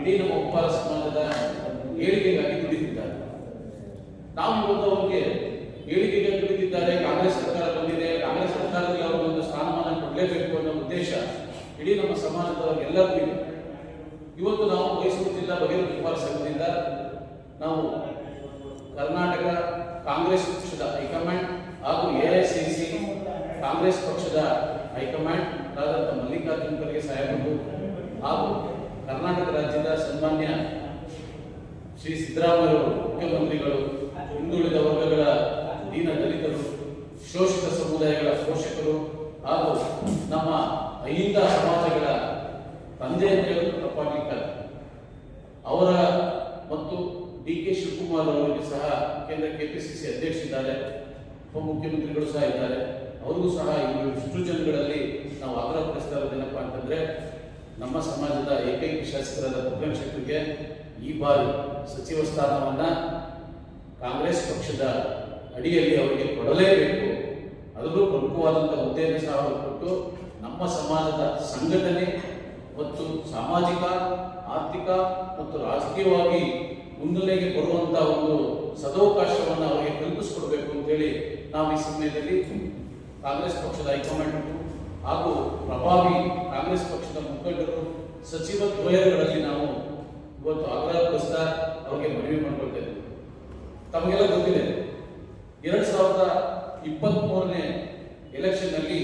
ಇಡೀ ನಮ್ಮ ಉಪ್ಪಾರ ಸಮಾಜದ ಏಳಿಗೆಗಾಗಿ ದುಡಿದಿದ್ದಾರೆ ನಾವು ಇವತ್ತು ಅವರಿಗೆ ಏಳಿಗೆಗೆ ದುಡಿದಿದ್ದಾರೆ ಕಾಂಗ್ರೆಸ್ ಸರ್ಕಾರ ಬಂದಿದೆ, ಕಾಂಗ್ರೆಸ್ ಸರ್ಕಾರದಲ್ಲಿ ಅವರು ಒಂದು ಸ್ಥಾನಮಾನ ಕೊಡಲೇಬೇಕು ಅನ್ನೋ ಉದ್ದೇಶ ಇಡೀ ನಮ್ಮ ಸಮಾಜದ ಎಲ್ಲರಿಗೂ ಇದೆ. ಇವತ್ತು ನಾವು ಮೈಸೂರು ಜಿಲ್ಲಾ ಬಹಿರಂಗ ಉಪ್ಪಾರ ಸಂಘದಿಂದ ನಾವು ಕರ್ನಾಟಕ ಕಾಂಗ್ರೆಸ್ ಪಕ್ಷದ ಹೈಕಮಾಂಡ್ ಹಾಗೂ ಎಐಸಿಸಿ ಕಾಂಗ್ರೆಸ್ ಪಕ್ಷದ ಹೈಕಮಾಂಡ್ ಆದಂಥ ಮಲ್ಲಿಕಾರ್ಜುನ್ ಖರ್ಗೆ ಸಾಹೇಬರು ಹಾಗೂ ಕರ್ನಾಟಕ ರಾಜ್ಯದ ಸನ್ಮಾನ್ಯ ಶ್ರೀ ಸಿದ್ದರಾಮಯ್ಯ ಮುಖ್ಯಮಂತ್ರಿಗಳು, ಹಿಂದುಳಿದ ವರ್ಗಗಳ ದೀನ ದಲಿತರು, ಶೋಷಿತ ಸಮುದಾಯಗಳ ಪೋಷಕರು ಹಾಗೂ ನಮ್ಮ ಅಹಿಂದ ಸಮಾಜಗಳ ತಂದೆ ಅಂತ ಅವರ ಮತ್ತು ಡಿ ಕೆ ಶಿವಕುಮಾರ್ ಅವರಿಗೆ ಸಹ ಕೇಂದ್ರ ಕೆಪಿಸಿಸಿ ಅಧ್ಯಕ್ಷರಿದ್ದಾರೆ, ಉಪಮುಖ್ಯಮಂತ್ರಿಗಳು ಸಹ ಇದ್ದಾರೆ. ಅವರಿಗೂ ಸಹ ಇಷ್ಟು ಜನಗಳಲ್ಲಿ ನಾವು ಆಗ್ರಹಪಡಿಸ್ತಾ ಇರೋದೇನಪ್ಪ ಅಂತಂದ್ರೆ ನಮ್ಮ ಸಮಾಜದ ಏಕೈಕ ಶಾಸಕರಾದ ಪುಟ್ಟಣ ಶೆಟ್ಟರಿಗೆ ಈ ಬಾರಿ ಸಚಿವ ಸ್ಥಾನವನ್ನು ಕಾಂಗ್ರೆಸ್ ಪಕ್ಷದ ಅಡಿಯಲ್ಲಿ ಅವರಿಗೆ ಕೊಡಲೇಬೇಕು. ಅದರಲ್ಲೂ ಪ್ರಮುಖವಾದಂಥ ಹುದ್ದೆಯನ್ನು ಸಹ ಕೊಟ್ಟು ನಮ್ಮ ಸಮಾಜದ ಸಂಘಟನೆ ಮತ್ತು ಸಾಮಾಜಿಕ, ಆರ್ಥಿಕ ಮತ್ತು ರಾಜಕೀಯವಾಗಿ ಮುನ್ನೆಲೆಗೆ ಬರುವಂತ ಒಂದು ಸದವಕಾಶವನ್ನು ಅವರಿಗೆ ಕಲ್ಪಿಸಿಕೊಡ್ಬೇಕು ಅಂತೇಳಿ ನಾವು ಈ ಸಮಯದಲ್ಲಿ ಕಾಂಗ್ರೆಸ್ ಪಕ್ಷದ ಹೈಕಮಾಂಡ್ ಹಾಗೂ ಪ್ರಭಾವಿ ಕಾಂಗ್ರೆಸ್ ಮುಖಂಡರು ಸಚಿವ ದ್ವಯಗಳಲ್ಲಿ ನಾವು ಇವತ್ತು ಆಗ್ರಹಕ್ಕೋಸ್ಕರ ಅವರಿಗೆ ಮನವಿ ಮಾಡ್ಕೊಳ್ತೇವೆ. ತಮಗೆಲ್ಲ ಗೊತ್ತಿದೆ, ಎರಡ್ ಸಾವಿರದ ಇಪ್ಪತ್ತ್ ಮೂರನೇ ಎಲೆಕ್ಷನ್ನಲ್ಲಿ